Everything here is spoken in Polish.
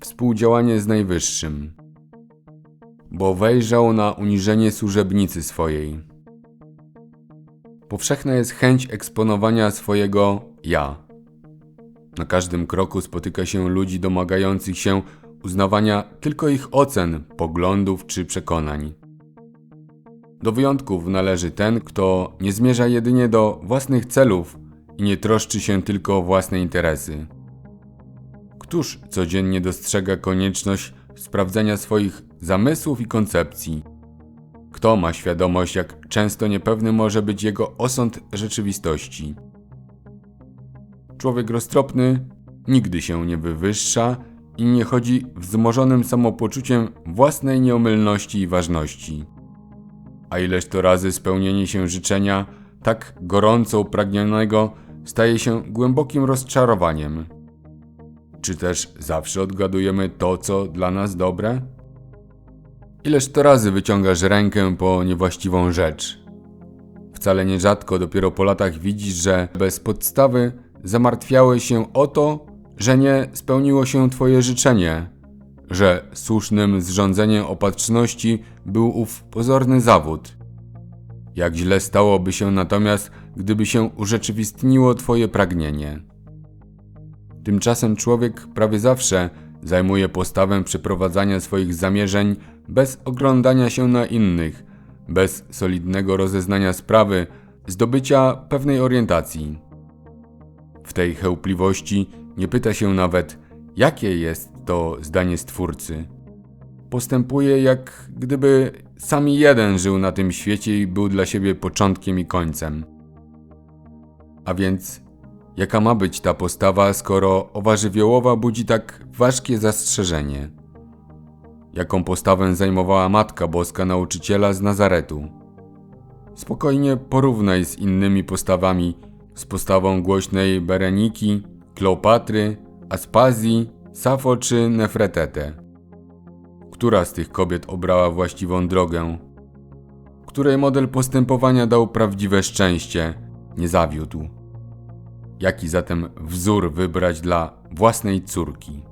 współdziałanie z Najwyższym, bo wejrzał na uniżenie służebnicy swojej. Powszechna jest chęć eksponowania swojego ja. Na każdym kroku spotyka się ludzi domagających się uznawania tylko ich ocen, poglądów czy przekonań. Do wyjątków należy ten, kto nie zmierza jedynie do własnych celów i nie troszczy się tylko o własne interesy. Któż codziennie dostrzega konieczność sprawdzenia swoich zamysłów i koncepcji? Kto ma świadomość, jak często niepewny może być jego osąd rzeczywistości? Człowiek roztropny nigdy się nie wywyższa i nie chodzi wzmożonym samopoczuciem własnej nieomylności i ważności. A ileż to razy spełnienie się życzenia, tak gorąco upragnionego, staje się głębokim rozczarowaniem. Czy też zawsze odgadujemy to, co dla nas dobre? Ileż to razy wyciągasz rękę po niewłaściwą rzecz? Wcale nierzadko dopiero po latach widzisz, że bez podstawy zamartwiałeś się o to, że nie spełniło się Twoje życzenie, że słusznym zrządzeniem opatrzności był ów pozorny zawód. Jak źle stałoby się natomiast, gdyby się urzeczywistniło Twoje pragnienie. Tymczasem człowiek prawie zawsze zajmuje postawę przeprowadzania swoich zamierzeń bez oglądania się na innych, bez solidnego rozeznania sprawy, zdobycia pewnej orientacji. W tej chełpliwości nie pyta się nawet, jakie jest to zdanie Stwórcy. Postępuje jak gdyby sami jeden żył na tym świecie i był dla siebie początkiem i końcem. A więc, jaka ma być ta postawa, skoro owa żywiołowa budzi tak ważkie zastrzeżenie? Jaką postawę zajmowała Matka Boska Nauczyciela z Nazaretu? Spokojnie porównaj z innymi postawami, z postawą głośnej Bereniki, Kleopatry, Aspazji, Safo czy Nefretete. Która z tych kobiet obrała właściwą drogę? Której model postępowania dał prawdziwe szczęście, nie zawiódł? Jaki zatem wzór wybrać dla własnej córki?